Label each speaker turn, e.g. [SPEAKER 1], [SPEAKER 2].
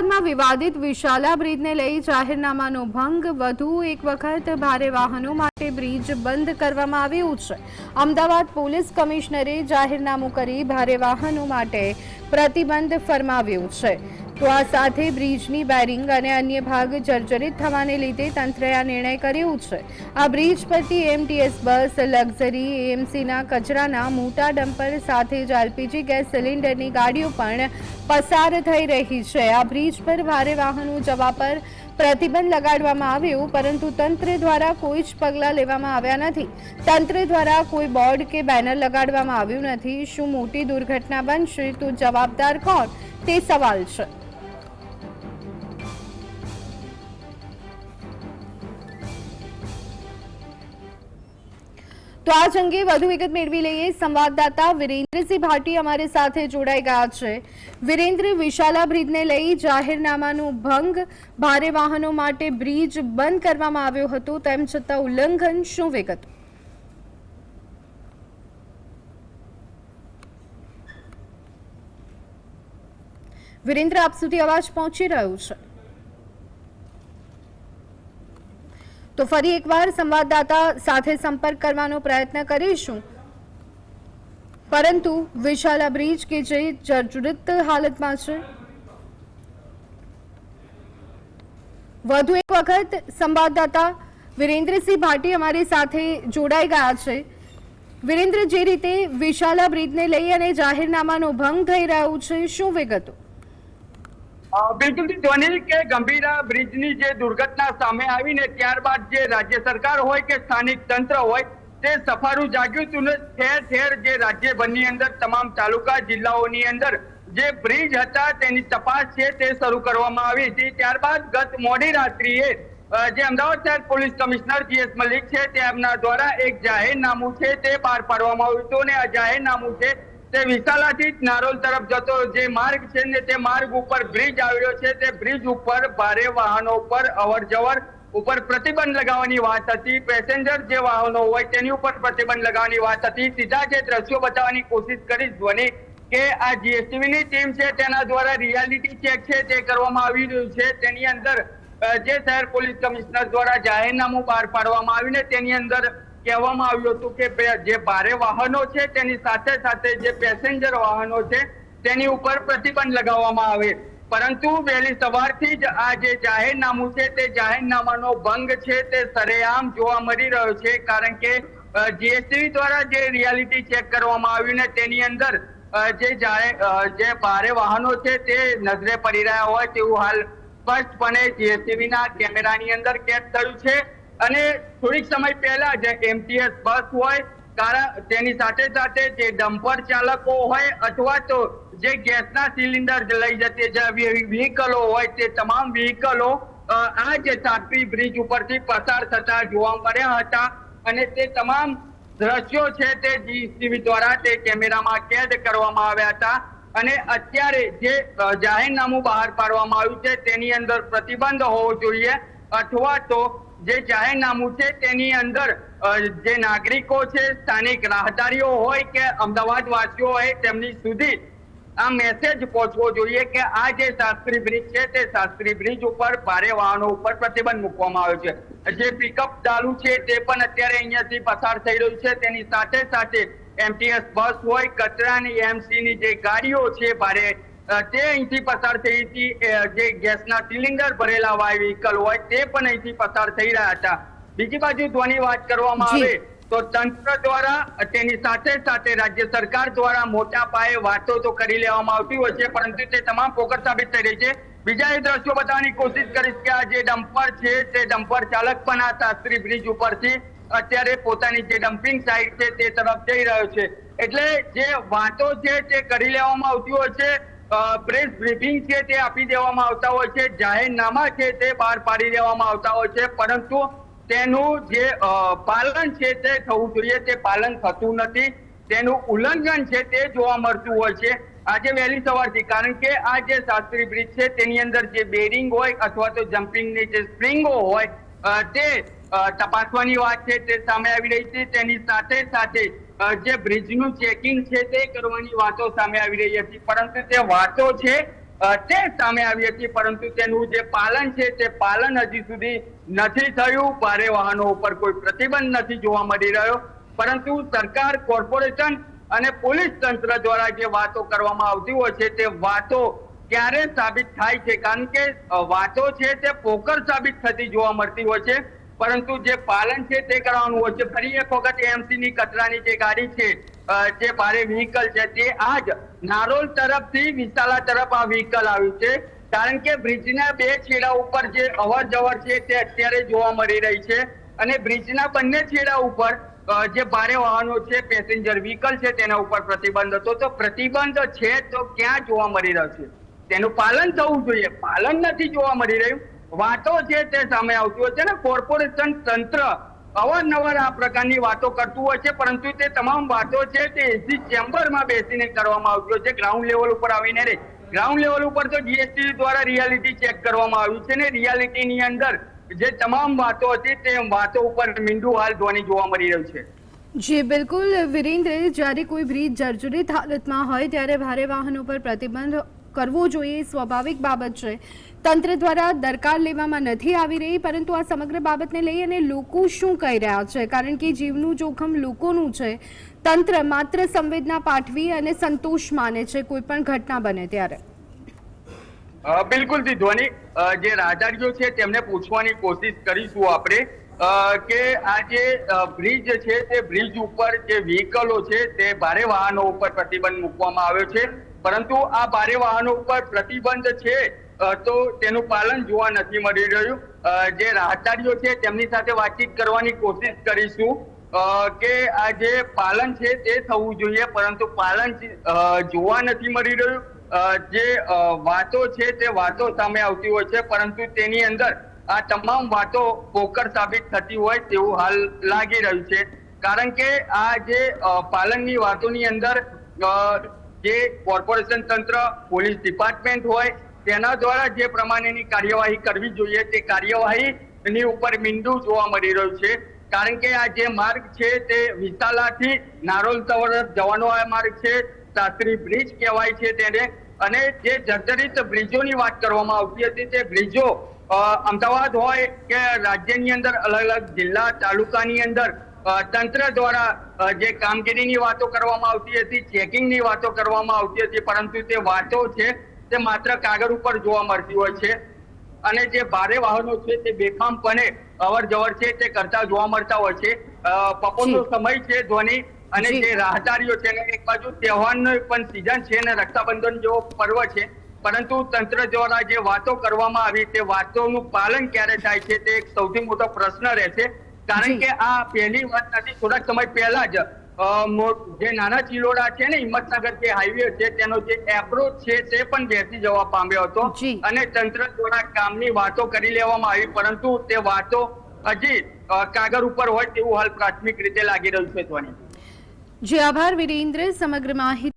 [SPEAKER 1] અમદાવાદમાં વિવાદિત વિશાલા બ્રિજને લઈ જાહેરનામાનો ભંગ. વધુ એક વખત ભારે વાહનો માટે બ્રિજ બંધ કરવામાં આવ્યું છે. અમદાવાદ પોલીસ કમિશનરે જાહેરનામું કરી ભારે વાહનો માટે પ્રતિબંધ ફરમાવ્યું છે. તો આ સાથે બ્રિજની બેરિંગ અને અન્ય ભાગ જર્જરિત થવાને લીધે તંત્રએ આ નિર્ણય કર્યો છે. આ બ્રિજ પરથી એમટીએસ બસ, લક્ઝરી, એએમસીના કચરાના મોટા ડમ્પર સાથે જ એલપીજી ગેસ સિલિન્ડરની ગાડીઓ પણ પસાર થઈ રહી છે. આ બ્રિજ પર ભારે વાહનો જવા પર પ્રતિબંધ લગાડવામાં આવ્યો, પરંતુ તંત્ર દ્વારા કોઈ જ પગલાં લેવામાં આવ્યા નથી. તંત્ર દ્વારા કોઈ બોર્ડ કે બેનર લગાડવામાં આવ્યું નથી. શું મોટી દુર્ઘટના બનશે તો જવાબદાર કોણ? તે સવાલ છે. તો આજ અંગે વધુ વિગત મેળવી લઈએ. સંવાદદાતા વિરેન્દ્રસિંહ ભાટી અમારી સાથે જોડાઈ ગયા છે. વિરેન્દ્ર, વિશાલા બ્રિજને લઈ જાહેરનામાનું ભંગ. ભારે વાહનો માટે બ્રિજ બંધ કરવામાં આવ્યો હતો. તેમ છતાં ઉલ્લંઘન. શું વિગત? વિરેન્દ્ર, આપ સુધી અવાજ પહોંચી રહ્યો છે? તો ફરી એકવાર સંવાદદાતા સાથે સંપર્ક કરવાનો પ્રયત્ન કરીશું. પરંતુ વિશાલા બ્રિજ કે જે જર્જરિત હાલતમાં છે? વધુ એક વખત સંવાદદાતા વિરેન્દ્રસિંહ ભાટી અમારી સાથે જોડાઈ ગયા છે. વિરેન્દ્ર, જે રીતે વિશાલા બ્રિજને લઈ અને જાહેરનામાનો ભંગ થઈ રહ્યો છે, શું વિગતો?
[SPEAKER 2] બિલકુલ ધ્વનિ કે ગંભીરા બ્રિજની જે દુર્ઘટના સામે આવીને ત્યારબાદ જે રાજ્ય સરકાર હોય કે સ્થાનિક તંત્ર હોય, તે સફારું જાગ્યું હતું ઠેર ઠેર જે રાજ્યભરની અંદર તમામ તાલુકા, જિલ્લાઓની અંદર જે બ્રિજ હતા તેની તપાસ છે તે શરૂ કરવામાં આવી હતી. ત્યારબાદ ગત મોડી રાત્રિએ જે અમદાવાદ શહેર પોલીસ કમિશનર જીએસ મલિક છે તેમના દ્વારા એક જાહેરનામું છે તે બહાર પાડવામાં આવ્યું હતું અને આ જાહેરનામું છે તે વિશાલાથી નારોલ તરફ જતો જે માર્ગ છે ને તે માર્ગ ઉપર બ્રિજ આવ્યો છે. તે બ્રિજ ઉપર ભારે વાહનો પર અવર જવર ઉપર પ્રતિબંધ લગાવવાની વાત હતી. પેસેન્જર જે વાહનો હોય તેની ઉપર પ્રતિબંધ લગાવવાની વાત હતી. સીધા જે દ્રશ્યો બતાવવાની કોશિશ કરી ધ્વનિ કે આ જીએસટીવી ની ટીમ છે તેના દ્વારા રિયાલિટી ચેક છે તે કરવામાં આવી રહ્યું છે. તેની અંદર જે શહેર પોલીસ કમિશનર દ્વારા જાહેરનામું બહાર પાડવામાં આવ્યું ને તેની અંદર કહેવામાં આવ્યું હતું કે જે ભારે વાહનો છે, તેની સાથે સાથે જે પેસેન્જર વાહનો છે, તેની ઉપર પ્રતિબંધ લગાવવામાં આવે. પરંતુ વહેલી સવારથી જ આ જે જાહેરનામું છે, તે જાહેરનામાનો ભંગ છે, તે સરેઆમ જોવા મળી રહ્યો છે, કારણ કે જીએસટી દ્વારા જે રિયાલિટી ચેક કરવામાં આવ્યું ને તેની અંદર જે જે ભારે વાહનો છે, તે નજરે પડી રહ્યા હોય તેવું હાલ સ્પષ્ટપણે જીએસટીવીના કેમેરાની અંદર કેદ થયું છે. અને થોડીક સમય પહેલા જે એમટીએસ બસ હોય કારણ તેની સાથે સાથે જે ડમ્પર ચાલકો હોય અથવા તો જે ગેસના સિલિન્ડર લઈ જતી જે વ્હીકલો હોય તે તમામ વ્હીકલો આ જે તાપી બ્રિજ ઉપરથી પસાર થતા જોવા મળ્યા હતા અને તે તમામ દ્રશ્યો છે તે જીસીબી દ્વારા તે કેમેરામાં કેદ કરવામાં આવ્યા હતા અને અત્યારે જે જાહેરનામું બહાર પાડવામાં આવ્યું છે તેની અંદર પ્રતિબંધ હોવો જોઈએ અથવા તો જે જાહેરનામું છે તેની અંદર જે નાગરિકો છે, સ્થાનિક રાહદારીઓ હોય કે અમદાવાદ વાસીઓ હોય, તેમની સુધી આ મેસેજ પહોંચવો જોઈએ કે આ જે શાસ્ત્રી બ્રિજ છે, તે શાસ્ત્રી બ્રિજ ઉપર ભારે વાહનો ઉપર પ્રતિબંધ મૂકવામાં આવ્યો છે. જે પિકઅપ ચાલુ છે, તે પણ અત્યારે અહીંયાથી પસાર થઈ રહ્યું છે. તેની સાથે સાથે એમટીએસ બસ હોય, કચરાની એમસી ની જે ગાડીઓ છે, ભારે તે અહીંથી પસાર થઈ હતી જે ગેસના સિલિન્ડર ભરેલા વ્હીકલ હોય તે પણ અહીંથી પસાર થઈ રહ્યા હતા. બીજી બાજુ ધ્વની વાત કરવામાં આવે તો તંત્ર દ્વારા તેની સાથે સાથે રાજ્ય સરકાર દ્વારા મોટા પાયે વાતો તો કરી લેવામાં આવતી હોય છે પરંતુ તે તમામ પોકર સાબિત થઈ રહી છે. બીજા એ દ્રશ્યો બતાવવાની કોશિશ કરીશ કે આ જે ડમ્પર છે તે ડમ્પર ચાલક પણ આ શાસ્ત્રી બ્રિજ ઉપરથી અત્યારે પોતાની જે ડમ્પિંગ સાઇટ છે તે તરફ જઈ રહ્યો છે. એટલે જે વાતો છે તે કરી લેવામાં આવતી હોય છે પ્રેસ બ્રીફિંગ છે તે આપી દેવામાં આવતા હોય છે, જાહેરનામા છે તે બહાર પાડી દેવામાં આવતા હોય છે, પરંતુ તેનું જે પાલન છે તે થવું જોઈએ, તે પાલન થતું નથી. તેનું ઉલ્લંઘન છે તે જોવા મળતું હોય છે. આજે વહેલી સવારથી, કારણ કે આ જે શાસ્ત્રી બ્રિજ છે, તેની અંદર જે બેરિંગ હોય અથવા તો જમ્પિંગની જે સ્પ્રિંગો હોય તે તપાસવાની વાત છે, તે સામે આવી રહી છે. તેની સાથે સાથે જે બ્રિજનું ચેકિંગ છે તે કરવાની વાતો સામે આવી રહી હતી. પરંતુ તે વાતો છે તે સામે આવી હતી. પરંતુ તેનું જે પાલન છે તે પાલન હજી સુધી નથી થયું. ભારે વાહનો ઉપર કોઈ પ્રતિબંધ નથી જોવા મળી રહ્યો. પરંતુ સરકાર, કોર્પોરેશન અને પોલીસ તંત્ર દ્વારા જે વાતો કરવામાં આવતી હોય છે, તે વાતો ક્યારે સાબિત થાય છે? કારણ કે વાતો છે તે પોકર સાબિત થતી જોવા મળતી હોય છે. પરંતુ જે પાલન છે તે કરવાનું હોય છે. ફરી એક વખત એમસી ની કચરાની જે ગાડી છે જે ભારે વ્હીકલ છે તે આજ નારોલ તરફથી વિશાલા તરફ આ વ્હીકલ આવ્યું છે. કારણ કે બ્રિજના બે છેડા ઉપર જે અવર જવર છે તે અત્યારે જોવા મળી રહી છે અને બ્રિજના બંને છેડા ઉપર જે ભારે વાહનો છે પેસેન્જર વ્હીકલ છે તેના ઉપર પ્રતિબંધ હતો. તો પ્રતિબંધ છે તો ક્યાં જોવા મળી રહ્યો છે? તેનું પાલન થવું જોઈએ. પાલન નથી જોવા મળી રહ્યું. વાતો છે તે સામે આવતી હોય છે ને કોર્પોરેશન તંત્ર અવારનવાર આ પ્રકારની વાતો કરતું હોય છે, પરંતુ તે તમામ વાતો છે તે એસી ચેમ્બરમાં બેસીને કરવામાં આવતી હોય છે ગ્રાઉન્ડ લેવલ ઉપર આવીને રે. ગ્રાઉન્ડ લેવલ ઉપર તો જીએસટી દ્વારા રિયાલિટી ચેક કરવામાં આવ્યું છે ને રિયાલિટીની અંદર જે તમામ વાતો હતી તે વાતો ઉપર મીંડું હાલ ધોની જોવા મળી રહ્યું છે.
[SPEAKER 1] જી, બિલકુલ. વિરેન્દ્ર, જ્યારે કોઈ બ્રિજ જર્જરિત હાલતમાં હોય, ત્યારે ભારે વાહનો પર પ્રતિબંધ કરવો જોઈએ, એ સ્વાભાવિક બાબત છે. તંત્ર દ્વારા દરકાર લેવામાં નથી આવી રહી, પરંતુ આ સમગ્ર બાબતને લઈ અને લોકો શું કહી રહ્યા છે? કારણ કે જીવનું જોખમ લોકોનું છે. તંત્ર માત્ર સંવેદના પાઠવી અને સંતોષ માને છે, કોઈ પણ ઘટના બને ત્યારે.
[SPEAKER 2] બિલકુલ ધ્વની જે રાહદારીઓ છે તેમને પૂછવાની કોશિશ કરીશું આપણે. કે આ જે બ્રિજ છે તે બ્રિજ ઉપર જે વ્હીકલો છે તે ભારે વાહનો ઉપર પ્રતિબંધ મૂકવામાં આવ્યો છે. પરંતુ આ ભારે વાહનો ઉપર પ્રતિબંધ છે તો તેનું પાલન જોવા નથી મળી રહ્યું. જે રાહદારીઓ છે, તેમની સાથે વાતચીત કરવાની કોશિશ કરીશું. કે આ જે પાલન છે, તે થવું જોઈએ, પરંતુ પાલન જોવા નથી મળી રહ્યું. જે વાતો છે, તે વાતો સામે આવતી હોય છે, પરંતુ તેની અંદર આ તમામ વાતો પોકર સાબિત થતી હોય તેવું હાલ લાગી રહ્યું છે. કારણ કે આ જે પાલનની વાતોની અંદર જે કોર્પોરેશન તંત્ર, પોલીસ ડિપાર્ટમેન્ટ હોય, તેના દ્વારા જે પ્રમાણેની કાર્યવાહી કરવી જોઈએ, તે કાર્યવાહીની ઉપર મીંડું જોવા મળી રહ્યું છે. કારણ કે આ જે માર્ગ છે તે વિશાલાથી નારોલ તરફ જવાનો આ માર્ગ છે. શાસ્ત્રી બ્રિજ કહેવાય છે તેને. અને જે જર્જરિત બ્રિજોની વાત કરવામાં આવતી હતી, તે બ્રિજો અમદાવાદ હોય કે રાજ્યની અંદર અલગ અલગ જિલ્લા, તાલુકાની અંદર તંત્ર દ્વારા જે કામગીરીની વાતો કરવામાં આવતી હતી ચેકિંગની વાતો કરવામાં આવતી હતી પરંતુ તે વાતો છે તે માત્ર કાગળ ઉપર જોવા મળતી હોય છે. અને જે ભારે વાહનો છે તે બેફામપણે અવર જવર છે તે કરતા જોવા મળતા હોય છે. બપોરનો સમય છે ધોની અને
[SPEAKER 1] જે.
[SPEAKER 2] રાહદારીઓ છે ને એક બાજુ તહેવારનો પણ સિઝન છે અને રક્ષાબંધન જેવો પર્વ છે. પરંતુ તંત્ર દ્વારા જે વાતો કરવામાં આવી તે વાતોનું પાલન ક્યારે થાય છે તે એક સૌથી મોટો પ્રશ્ન રહે છે. કારણ કે આ પહેલી વાત નથી થોડાક સમય પહેલા જ જે નાના ચિલોડા છે ને હિંમતનગર જે હાઈવે છે તેનો જે એપ્રોચ છે તે પણ બેસી જવા પામ્યો હતો. અને તંત્ર દ્વારા કામની વાતો કરી લેવામાં આવી પરંતુ તે વાતો હજી કાગળ ઉપર હોય તેવું હાલ પ્રાથમિક રીતે લાગી રહ્યું છે ધ્વની.
[SPEAKER 1] જી આભાર વિરેન્દ્ર. સમગ્ર માહિતી